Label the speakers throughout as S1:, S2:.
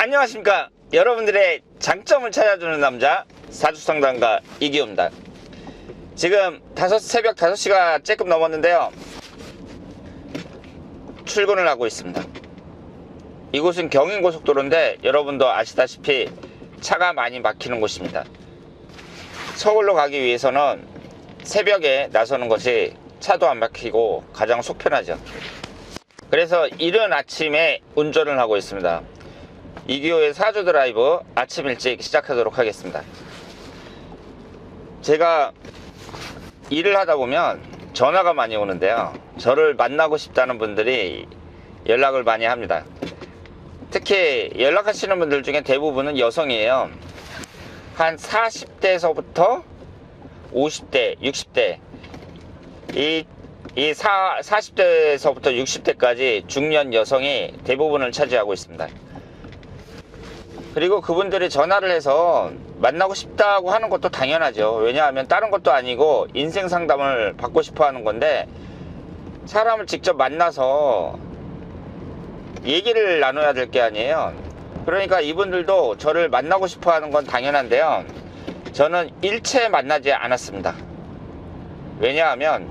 S1: 안녕하십니까. 여러분들의 장점을 찾아주는 남자 사주상담가 이기호입니다. 지금 다섯 새벽 5시가 조금 넘었는데요. 출근을 하고 있습니다. 이곳은 경인고속도로인데 여러분도 아시다시피 차가 많이 막히는 곳입니다. 서울로 가기 위해서는 새벽에 나서는 것이 차도 안 막히고 가장 속편하죠. 그래서 이른 아침에 운전을 하고 있습니다 이기호의 사주 드라이브 아침 일찍 시작하도록 하겠습니다. 제가 일을 하다 보면 전화가 많이 오는데요. 저를 만나고 싶다는 분들이 연락을 많이 합니다. 특히 연락하시는 분들 중에 대부분은 여성이에요. 한 40대에서부터 50대, 60대, 이, 이 4, 40대에서부터 60대까지 중년 여성이 대부분을 차지하고 있습니다. 그리고 그분들이 전화를 해서 만나고 싶다고 하는 것도 당연하죠. 왜냐하면 다른 것도 아니고 인생 상담을 받고 싶어 하는 건데 사람을 직접 만나서 얘기를 나눠야 될 게 아니에요. 그러니까 이분들도 저를 만나고 싶어 하는 건 당연한데요. 저는 일체 만나지 않았습니다. 왜냐하면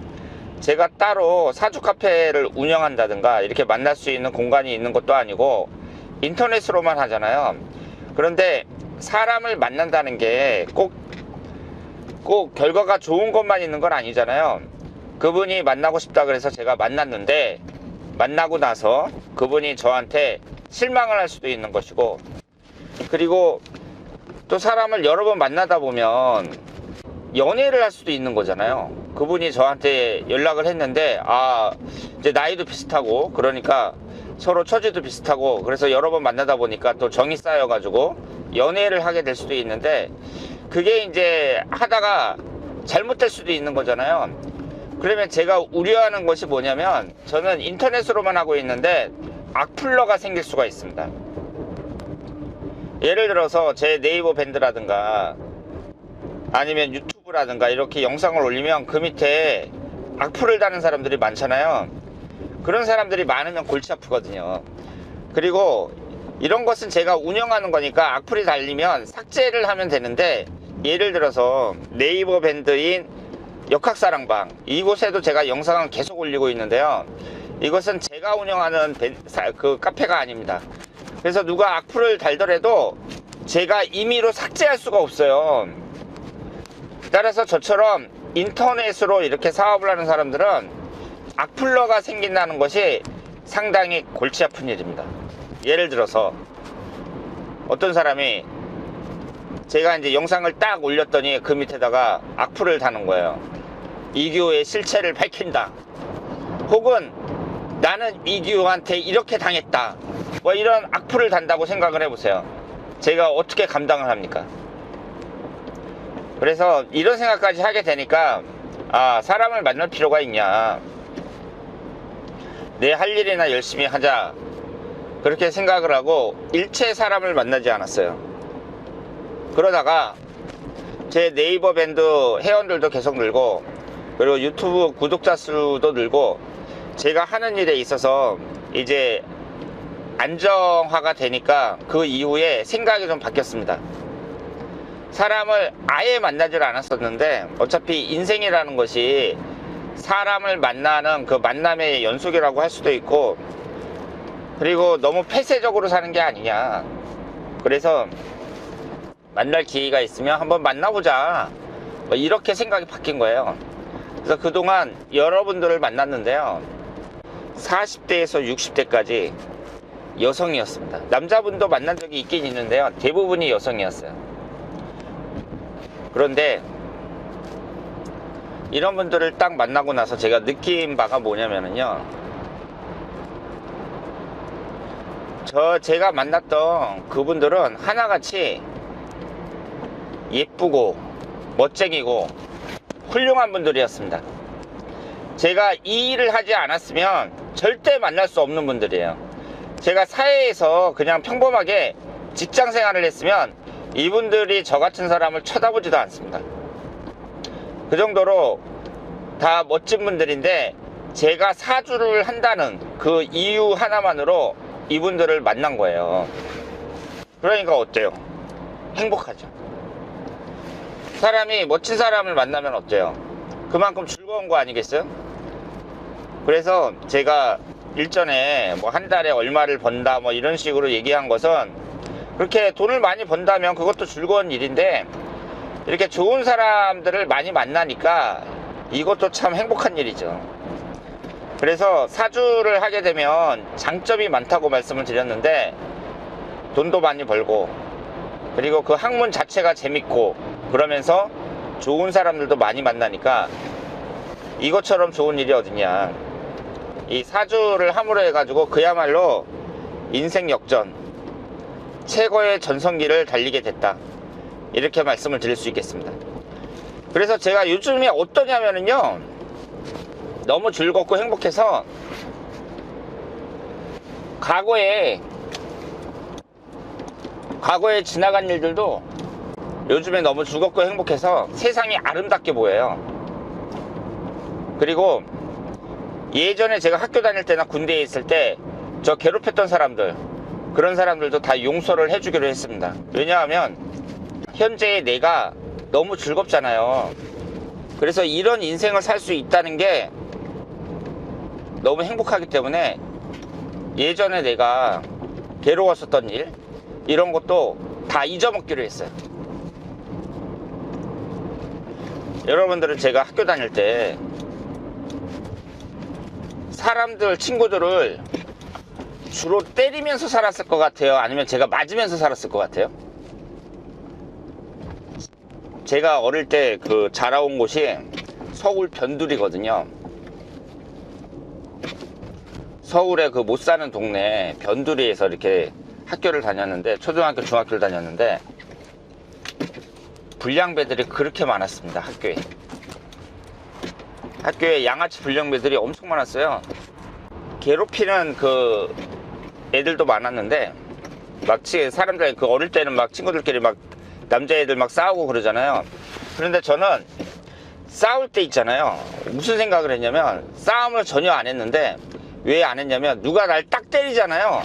S1: 제가 따로 사주 카페를 운영한다든가 이렇게 만날 수 있는 공간이 있는 것도 아니고 인터넷으로만 하잖아요. 그런데 사람을 만난다는 게 꼭, 꼭 결과가 좋은 것만 있는 건 아니잖아요. 그분이 만나고 싶다 그래서 제가 만났는데, 만나고 나서 그분이 저한테 실망을 할 수도 있는 것이고, 그리고 또 사람을 여러 번 만나다 보면 연애를 할 수도 있는 거잖아요. 그분이 저한테 연락을 했는데, 아, 이제 나이도 비슷하고, 그러니까 서로 처지도 비슷하고 그래서 여러 번 만나다 보니까 또 정이 쌓여가지고 연애를 하게 될 수도 있는데 그게 이제 하다가 잘못될 수도 있는 거잖아요. 그러면 제가 우려하는 것이 뭐냐면 저는 인터넷으로만 하고 있는데 악플러가 생길 수가 있습니다. 예를 들어서 제 네이버 밴드라든가 아니면 유튜브라든가 이렇게 영상을 올리면 그 밑에 악플을 다는 사람들이 많잖아요. 그런 사람들이 많으면 골치 아프거든요. 그리고 이런 것은 제가 운영하는 거니까 악플이 달리면 삭제를 하면 되는데 예를 들어서 네이버 밴드인 역학사랑방 이곳에도 제가 영상을 계속 올리고 있는데요. 이것은 제가 운영하는 그 카페가 아닙니다. 그래서 누가 악플을 달더라도 제가 임의로 삭제할 수가 없어요. 따라서 저처럼 인터넷으로 이렇게 사업을 하는 사람들은 악플러가 생긴다는 것이 상당히 골치 아픈 일입니다. 예를 들어서 어떤 사람이 제가 이제 영상을 딱 올렸더니 그 밑에다가 악플을 다는 거예요. 이규호의 실체를 밝힌다. 혹은 나는 이규호한테 이렇게 당했다. 뭐 이런 악플을 단다고 생각을 해보세요. 제가 어떻게 감당을 합니까? 그래서 이런 생각까지 하게 되니까 아 사람을 만날 필요가 있냐 내 할 일이나 열심히 하자. 그렇게 생각을 하고 일체 사람을 만나지 않았어요. 그러다가 제 네이버 밴드 회원들도 계속 늘고 그리고 유튜브 구독자 수도 늘고 제가 하는 일에 있어서 이제 안정화가 되니까 그 이후에 생각이 좀 바뀌었습니다. 사람을 아예 만나질 않았었는데 어차피 인생이라는 것이 사람을 만나는 그 만남의 연속이라고 할 수도 있고 그리고 너무 폐쇄적으로 사는 게 아니냐. 그래서 만날 기회가 있으면 한번 만나보자. 뭐 이렇게 생각이 바뀐 거예요. 그래서 그동안 여러분들을 만났는데요. 40대에서 60대까지 여성이었습니다. 남자분도 만난 적이 있긴 있는데요. 대부분이 여성이었어요. 그런데 이런 분들을 딱 만나고 나서 제가 느낀 바가 뭐냐면요. 저 제가 만났던 그분들은 하나같이 예쁘고 멋쟁이고 훌륭한 분들이었습니다. 제가 이 일을 하지 않았으면 절대 만날 수 없는 분들이에요. 제가 사회에서 그냥 평범하게 직장 생활을 했으면 이분들이 저 같은 사람을 쳐다보지도 않습니다. 그 정도로 다 멋진 분들인데 제가 사주를 한다는 그 이유 하나만으로 이분들을 만난 거예요. 그러니까 어때요? 행복하죠. 사람이 멋진 사람을 만나면 어때요? 그만큼 즐거운 거 아니겠어요? 그래서 제가 일전에 뭐 한 달에 얼마를 번다 뭐 이런 식으로 얘기한 것은 그렇게 돈을 많이 번다면 그것도 즐거운 일인데 이렇게 좋은 사람들을 많이 만나니까 이것도 참 행복한 일이죠. 그래서 사주를 하게 되면 장점이 많다고 말씀을 드렸는데 돈도 많이 벌고 그리고 그 학문 자체가 재밌고 그러면서 좋은 사람들도 많이 만나니까 이것처럼 좋은 일이 어딨냐 이 사주를 함으로 해가지고 그야말로 인생 역전 최고의 전성기를 달리게 됐다 이렇게 말씀을 드릴 수 있겠습니다 그래서 제가 요즘에 어떠냐면은요 너무 즐겁고 행복해서 과거에 과거에 지나간 일들도 요즘에 너무 즐겁고 행복해서 세상이 아름답게 보여요. 그리고 예전에 제가 학교 다닐 때나 군대에 있을 때 저 괴롭혔던 사람들 그런 사람들도 다 용서를 해주기로 했습니다. 왜냐하면 현재의 내가 너무 즐겁잖아요. 그래서 이런 인생을 살 수 있다는 게 너무 행복하기 때문에 예전에 내가 괴로웠었던 일 이런 것도 다 잊어먹기로 했어요. 여러분들은 제가 학교 다닐 때 사람들 친구들을 주로 때리면서 살았을 것 같아요. 아니면 제가 맞으면서 살았을 것 같아요. 제가 어릴 때 그 자라온 곳이 서울 변두리거든요. 서울에 그못 사는 동네 변두리에서 이렇게 학교를 다녔는데 초등학교 중학교를 다녔는데 불량배들이 그렇게 많았습니다 학교에 학교에 양아치 불량배들이 엄청 많았어요 괴롭히는 그 애들도 많았는데 막 치- 사람들 그 어릴 때는 막 친구들끼리 막 남자애들 막 싸우고 그러잖아요. 그런데 저는 싸울 때 있잖아요. 무슨 생각을 했냐면 싸움을 전혀 안 했는데 왜 안 했냐면 누가 날 딱 때리잖아요.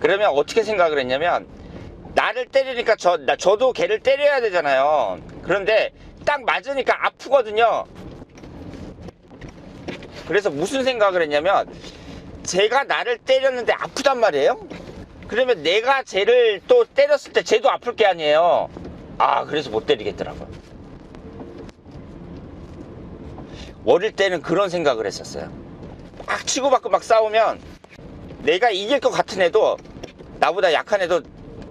S1: 그러면 어떻게 생각을 했냐면 나를 때리니까 저, 나, 저도 걔를 때려야 되잖아요. 그런데 딱 맞으니까 아프거든요. 그래서 무슨 생각을 했냐면 제가 나를 때렸는데 아프단 말이에요? 그러면 내가 쟤를 또 때렸을 때 쟤도 아플 게 아니에요 아 그래서 못 때리겠더라고요. 어릴 때는 그런 생각을 했었어요. 막 치고받고 막 싸우면 내가 이길 것 같은 애도 나보다 약한 애도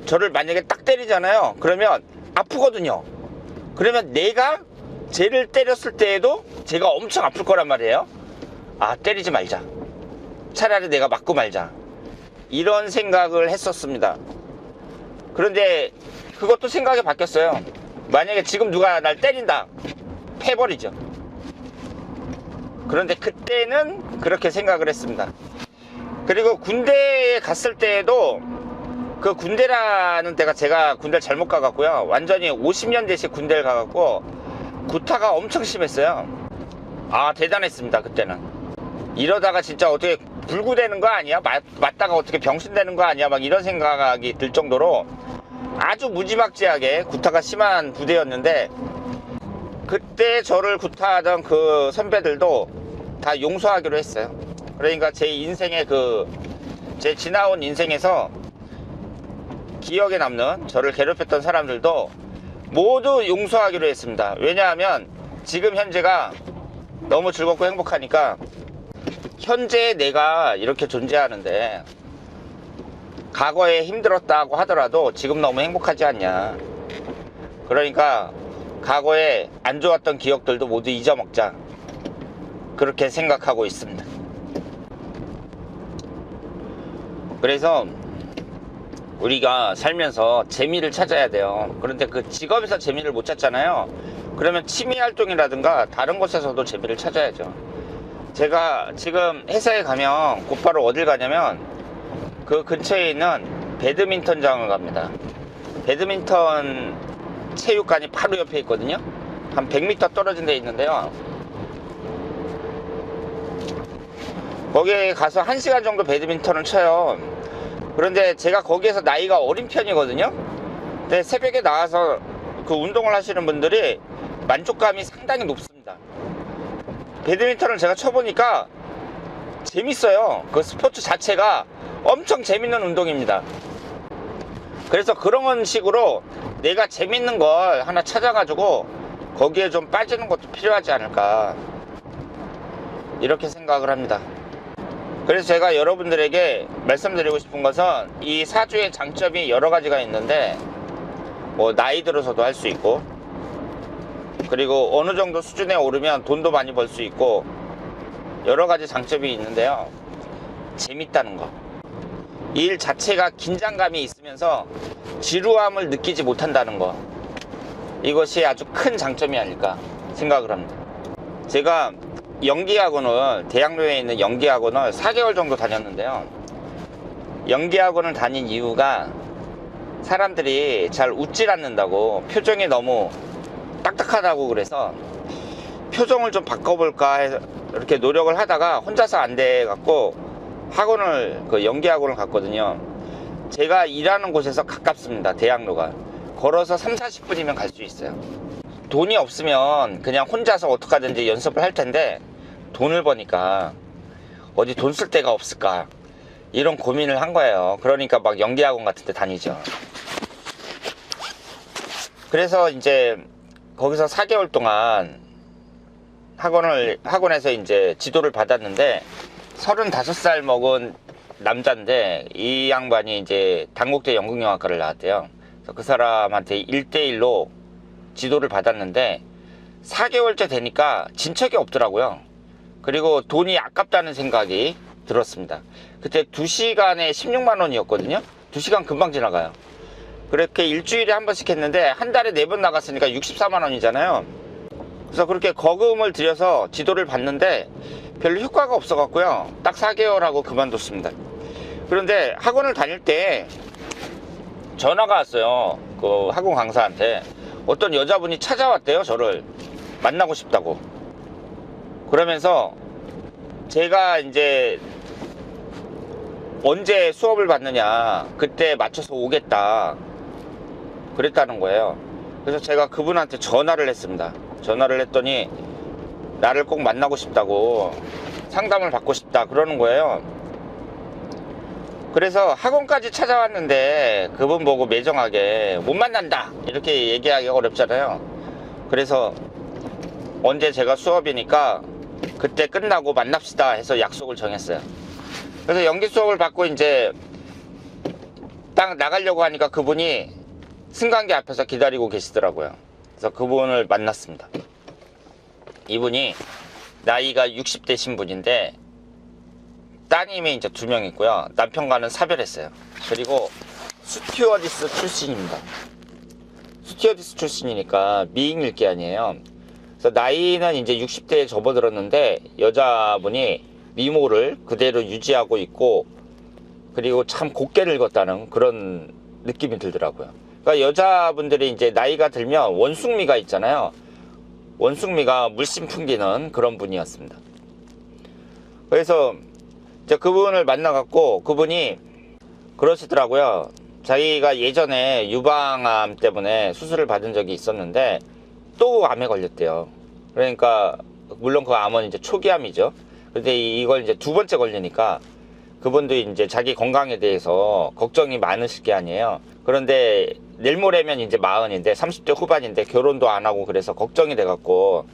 S1: 저를 만약에 딱 때리잖아요. 그러면 아프거든요. 그러면 내가 쟤를 때렸을 때에도 제가 엄청 아플 거란 말이에요. 아 때리지 말자. 차라리 내가 맞고 말자. 이런 생각을 했었습니다. 그런데 그것도 생각이 바뀌었어요. 만약에 지금 누가 날 때린다 패버리죠. 그런데 그때는 그렇게 생각을 했습니다. 그리고 군대에 갔을 때에도 그 군대라는 데가 제가 군대를 잘못 가갖고요 완전히 50년대식 군대를 가갖고 구타가 엄청 심했어요. 아 대단했습니다 그때는. 이러다가 진짜 어떻게 불구되는 거 아니야? 맞, 맞다가 어떻게 병신되는 거 아니야? 막 이런 생각이 들 정도로 아주 무지막지하게 구타가 심한 부대였는데 그때 저를 구타하던 그 선배들도 다 용서하기로 했어요 그러니까 제 인생의 그 제 지나온 인생에서 기억에 남는 저를 괴롭혔던 사람들도 모두 용서하기로 했습니다. 왜냐하면 지금 현재가 너무 즐겁고 행복하니까 현재의 내가 이렇게 존재하는데 과거에 힘들었다고 하더라도 지금 너무 행복하지 않냐. 그러니까 과거에 안 좋았던 기억들도 모두 잊어먹자. 그렇게 생각하고 있습니다. 그래서 우리가 살면서 재미를 찾아야 돼요. 그런데 그 직업에서 재미를 못 찾잖아요. 그러면 취미 활동이라든가 다른 곳에서도 재미를 찾아야죠. 제가 지금 회사에 가면 곧바로 어딜 가냐면 그 근처에 있는 배드민턴장을 갑니다. 배드민턴 체육관이 바로 옆에 있거든요. 한 100m 떨어진 데 있는데요. 거기에 가서 1시간 정도 배드민턴을 쳐요. 그런데 제가 거기에서 나이가 어린 편이거든요. 근데 새벽에 나와서 그 운동을 하시는 분들이 만족감이 상당히 높습니다. 배드민턴을 제가 쳐보니까 재밌어요. 그 스포츠 자체가 엄청 재밌는 운동입니다. 그래서 그런 식으로 내가 재밌는 걸 하나 찾아가지고 거기에 좀 빠지는 것도 필요하지 않을까. 이렇게 생각을 합니다. 그래서 제가 여러분들에게 말씀드리고 싶은 것은 이 사주의 장점이 여러 가지가 있는데 뭐 나이 들어서도 할 수 있고 그리고 어느 정도 수준에 오르면 돈도 많이 벌 수 있고 여러 가지 장점이 있는데요. 재밌다는 거. 일 자체가 긴장감이 있으면서 지루함을 느끼지 못한다는 거. 이것이 아주 큰 장점이 아닐까 생각을 합니다. 제가 연기학원을 대학로에 있는 연기학원을 4개월 정도 다녔는데요. 연기학원을 다닌 이유가 사람들이 잘 웃질 않는다고 표정이 너무 딱딱하다고 그래서 표정을 좀 바꿔볼까 해서 이렇게 노력을 하다가 혼자서 안 돼 갖고 학원을 그 연기 학원을 갔거든요. 제가 일하는 곳에서 가깝습니다. 대학로가 걸어서 3, 40분이면 갈 수 있어요. 돈이 없으면 그냥 혼자서 어떡하든지 연습을 할 텐데 돈을 버니까 어디 돈 쓸 데가 없을까 이런 고민을 한 거예요. 그러니까 막 연기 학원 같은 데 다니죠. 그래서 이제 거기서 4개월 동안 학원을 학원에서 이제 지도를 받았는데 35살 먹은 남자인데 이 양반이 이제 단국대 연극영화과를 나왔대요. 그 사람한테 1대1로 지도를 받았는데 4개월째 되니까 진척이 없더라고요. 그리고 돈이 아깝다는 생각이 들었습니다. 그때 2시간에 16만 원이었거든요. 2시간 금방 지나가요. 그렇게 일주일에 한 번씩 했는데 한 달에 4번 나갔으니까 64만 원이잖아요. 그래서 그렇게 거금을 들여서 지도를 봤는데 별로 효과가 없어 갖고요. 딱 4개월 하고 그만뒀습니다. 그런데 학원을 다닐 때 전화가 왔어요. 그 학원 강사한테 어떤 여자분이 찾아왔대요. 저를 만나고 싶다고. 그러면서 제가 이제 언제 수업을 받느냐 그때 맞춰서 오겠다 그랬다는 거예요 그래서 제가 그분한테 전화를 했습니다 전화를 했더니 나를 꼭 만나고 싶다고 상담을 받고 싶다 그러는 거예요. 그래서 학원까지 찾아왔는데 그분 보고 매정하게 못 만난다 이렇게 얘기하기 어렵잖아요. 그래서 언제 제가 수업이니까 그때 끝나고 만납시다 해서 약속을 정했어요. 그래서 연기 수업을 받고 이제 딱 나가려고 하니까 그분이 승강기 앞에서 기다리고 계시더라고요. 그래서 그분을 만났습니다. 이분이 나이가 60대 신 분인데 따님이 이제 두 명 있고요. 남편과는 사별했어요. 그리고 스튜어디스 출신입니다. 스튜어디스 출신이니까 미인일 게 아니에요. 그래서 나이는 이제 60대에 접어들었는데 여자분이 미모를 그대로 유지하고 있고 그리고 참 곱게 늙었다는 그런 느낌이 들더라고요. 그러니까 여자분들이 이제 나이가 들면 원숭미가 있잖아요. 원숭미가 물씬 풍기는 그런 분이었습니다. 그래서 이제 그분을 만나갖고 그분이 그러시더라고요. 자기가 예전에 유방암 때문에 수술을 받은 적이 있었는데 또 암에 걸렸대요. 그러니까 물론 그 암은 이제 초기암이죠. 근데 이- 이걸 이제 두 번째 걸리니까 그분도 이제 자기 건강에 대해서 걱정이 많으실 게 아니에요. 그런데 내일 모레면 이제 마흔인데 30대 후반인데 결혼도 안 하고 그래서 걱정이 돼갖고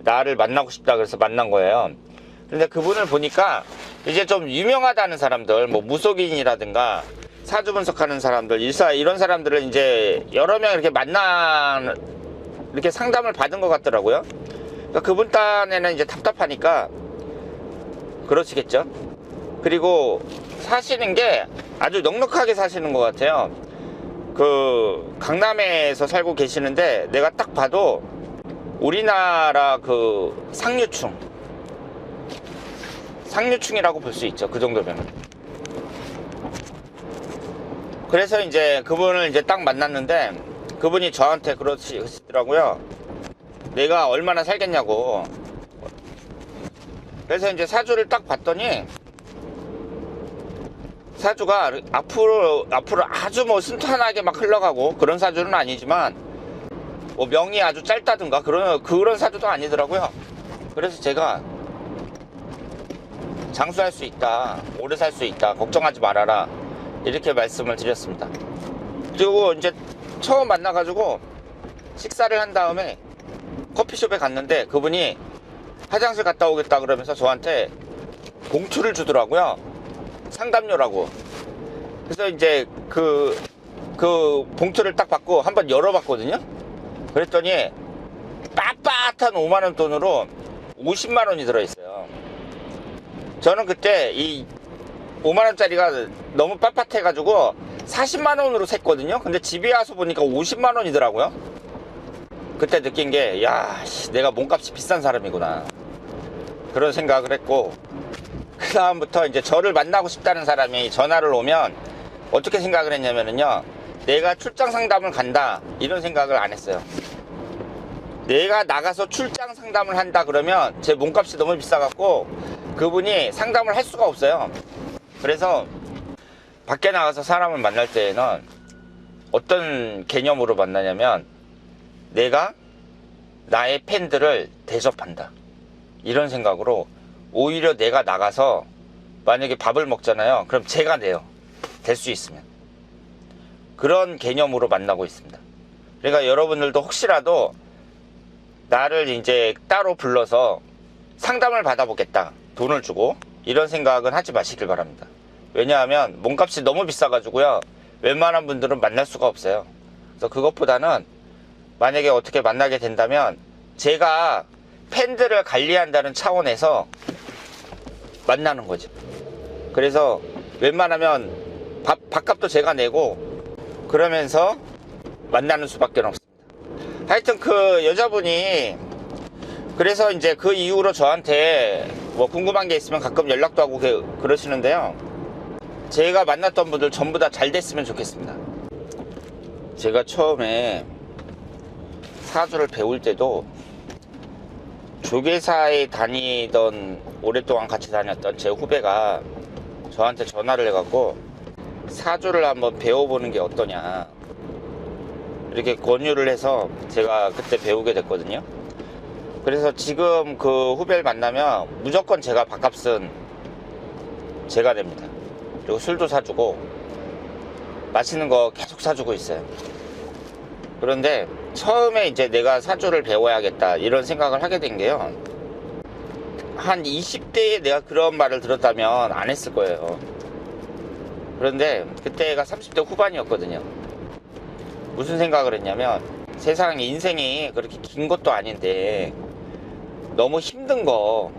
S1: 나를 만나고 싶다 그래서 만난 거예요. 근데 그분을 보니까 이제 좀 유명하다는 사람들, 뭐 무속인이라든가 사주 분석하는 사람들, 일사 이런 사람들을 이제 여러 명 이렇게 만나 이렇게 상담을 받은 것 같더라고요. 그러니까 그분 딴에는 이제 답답하니까 그러시겠죠. 그리고 사시는 게 아주 넉넉하게 사시는 것 같아요. 그 강남에서 살고 계시는데 내가 딱 봐도 우리나라 그 상류층 상류층이라고 볼 수 있죠. 그 정도면. 그래서 이제 그분을 이제 딱 만났는데 그분이 저한테 그러시더라고요. 내가 얼마나 살겠냐고. 그래서 이제 사주를 딱 봤더니 사주가 앞으로 앞으로 아주 뭐 순탄하게 막 흘러가고 그런 사주는 아니지만 뭐 명이 아주 짧다든가 그런 그런 사주도 아니더라고요. 그래서 제가 장수할 수 있다, 오래 살 수 있다, 걱정하지 말아라 이렇게 말씀을 드렸습니다. 그리고 이제 처음 만나가지고 식사를 한 다음에 커피숍에 갔는데 그분이 화장실 갔다 오겠다 그러면서 저한테 봉투를 주더라고요. 상담료라고. 그래서 이제 그, 그 봉투를 딱 받고 한번 열어봤거든요. 그랬더니 빳빳한 5만원 돈으로 50만원이 들어있어요. 저는 그때 이 5만원짜리가 너무 빳빳해가지고 40만원으로 샜거든요. 근데 집에 와서 보니까 50만원이더라고요. 그때 느낀 게, 야, 씨, 내가 몸값이 비싼 사람이구나. 그런 생각을 했고, 그 다음부터 이제 저를 만나고 싶다는 사람이 전화를 오면 어떻게 생각을 했냐면은요, 내가 출장 상담을 간다, 이런 생각을 안 했어요. 내가 나가서 출장 상담을 한다 그러면 제 몸값이 너무 비싸갖고 그분이 상담을 할 수가 없어요. 그래서 밖에 나가서 사람을 만날 때에는 어떤 개념으로 만나냐면 내가 나의 팬들을 대접한다. 이런 생각으로 오히려 내가 나가서 만약에 밥을 먹잖아요. 그럼 제가 내요. 될 수 있으면. 그런 개념으로 만나고 있습니다. 그러니까 여러분들도 혹시라도 나를 이제 따로 불러서 상담을 받아보겠다. 돈을 주고 이런 생각은 하지 마시길 바랍니다. 왜냐하면 몸값이 너무 비싸가지고요. 웬만한 분들은 만날 수가 없어요. 그래서 그것보다는 만약에 어떻게 만나게 된다면 제가 팬들을 관리한다는 차원에서 만나는 거죠. 그래서 웬만하면 밥, 밥값도 제가 내고 그러면서 만나는 수밖에 없습니다. 하여튼 그 여자분이 그래서 이제 그 이후로 저한테 뭐 궁금한 게 있으면 가끔 연락도 하고 그- 그러시는데요. 제가 만났던 분들 전부 다 잘 됐으면 좋겠습니다. 제가 처음에 사주를 배울 때도 조계사에 다니던 오랫동안 같이 다녔던 제 후배가 저한테 전화를 해갖고 사주를 한번 배워보는 게 어떠냐 이렇게 권유를 해서 제가 그때 배우게 됐거든요. 그래서 지금 그 후배를 만나면 무조건 제가 밥값은 제가 냅니다. 그리고 술도 사주고 맛있는 거 계속 사주고 있어요. 그런데 처음에 이제 내가 사주를 배워야겠다 이런 생각을 하게 된 게요. 한 20대에 내가 그런 말을 들었다면 안 했을 거예요. 그런데 그때가 30대 후반이었거든요. 무슨 생각을 했냐면 세상 인생이 그렇게 긴 것도 아닌데 너무 힘든 거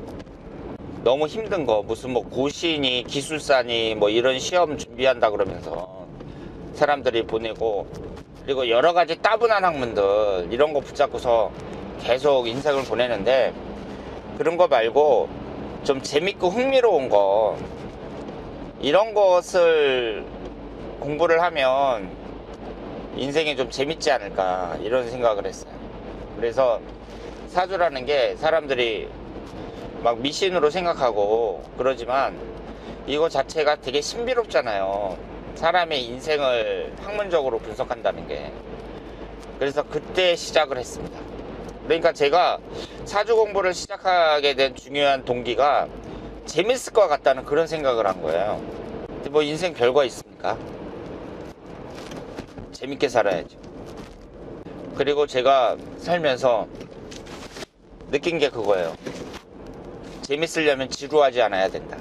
S1: 너무 힘든 거 무슨 뭐 고시니 기술사니 뭐 이런 시험 준비한다 그러면서 사람들이 보내고 그리고 여러 가지 따분한 학문들 이런 거 붙잡고서 계속 인생을 보내는데 그런 거 말고 좀 재밌고 흥미로운 거 이런 것을 공부를 하면 인생이 좀 재밌지 않을까 이런 생각을 했어요. 그래서 사주라는 게 사람들이 막 미신으로 생각하고 그러지만 이거 자체가 되게 신비롭잖아요. 사람의 인생을 학문적으로 분석한다는 게. 그래서 그때 시작을 했습니다. 그러니까 제가 사주 공부를 시작하게 된 중요한 동기가 재밌을 것 같다는 그런 생각을 한 거예요. 근데 뭐 인생 별거 있습니까? 재밌게 살아야죠. 그리고 제가 살면서 느낀 게 그거예요. 재밌으려면 지루하지 않아야 된다.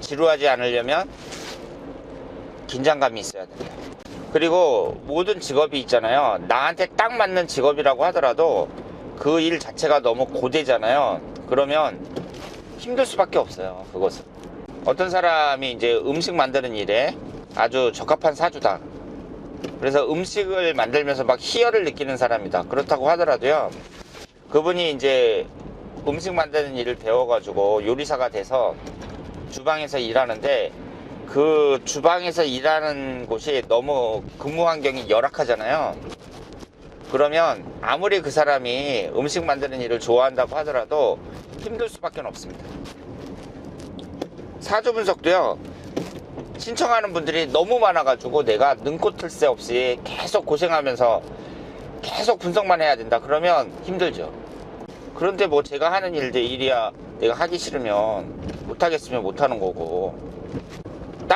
S1: 지루하지 않으려면 긴장감이 있어야 된다. 그리고 모든 직업이 있잖아요. 나한테 딱 맞는 직업이라고 하더라도 그 일 자체가 너무 고되잖아요. 그러면 힘들 수밖에 없어요. 그것은. 어떤 사람이 이제 음식 만드는 일에 아주 적합한 사주다. 그래서 음식을 만들면서 막 희열을 느끼는 사람이다. 그렇다고 하더라도요. 그분이 이제 음식 만드는 일을 배워가지고 요리사가 돼서 주방에서 일하는데 그 주방에서 일하는 곳이 너무 근무 환경이 열악하잖아요. 그러면 아무리 그 사람이 음식 만드는 일을 좋아한다고 하더라도 힘들 수밖에 없습니다. 사주 분석도요. 신청하는 분들이 너무 많아가지고 내가 눈꽃을 새 없이 계속 고생하면서 계속 분석만 해야 된다 그러면 힘들죠 그런데 뭐 제가 하는 일들 일이야 내가 하기 싫으면 못하겠으면 못하는 거고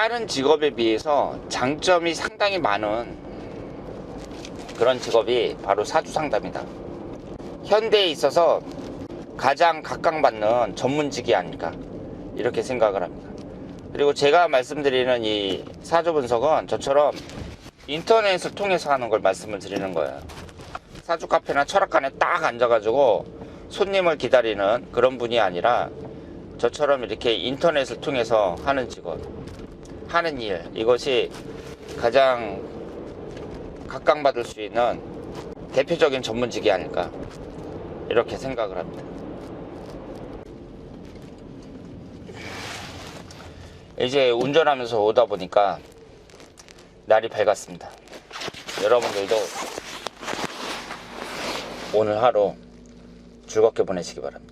S1: 다른 직업에 비해서 장점이 상당히 많은 그런 직업이 바로 사주 상담이다 현대에 있어서 가장 각광받는 전문직이 아닐까 이렇게 생각을 합니다. 그리고 제가 말씀드리는 이 사주 분석은 저처럼 인터넷을 통해서 하는 걸 말씀을 드리는 거예요. 사주 카페나 철학관에 딱 앉아가지고 손님을 기다리는 그런 분이 아니라 저처럼 이렇게 인터넷을 통해서 하는 직업, 하는 일 이것이 가장 각광받을 수 있는 대표적인 전문직이 아닐까 이렇게 생각을 합니다. 이제 운전하면서 오다 보니까 날이 밝았습니다. 여러분들도 오늘 하루 즐겁게 보내시기 바랍니다.